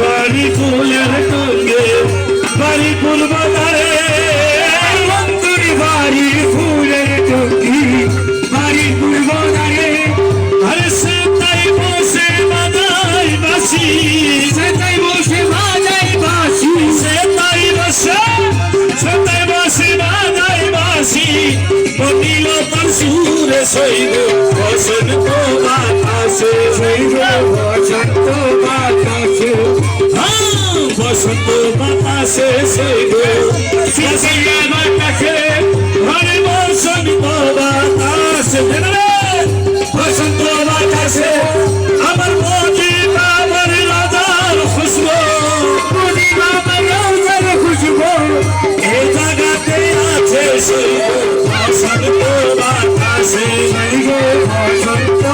বাড়ি ফুলের টঙ্গে বাড়ি ফুল বনিল তার সুরে সইব বসন্ত বাতাসে। সইব বসন্ত বাতাসে। হ্যাঁ, বসন্ত বাতাসে সইব বসন্ত বাতাসে হরে বসন্ত বাতাসে। বসন্ত বাতাসে আমার মোদি বাবার রাজার খুশবু। বাবার রাজার খুশবু। এই জায়গাতে আছে সইব বসন্ত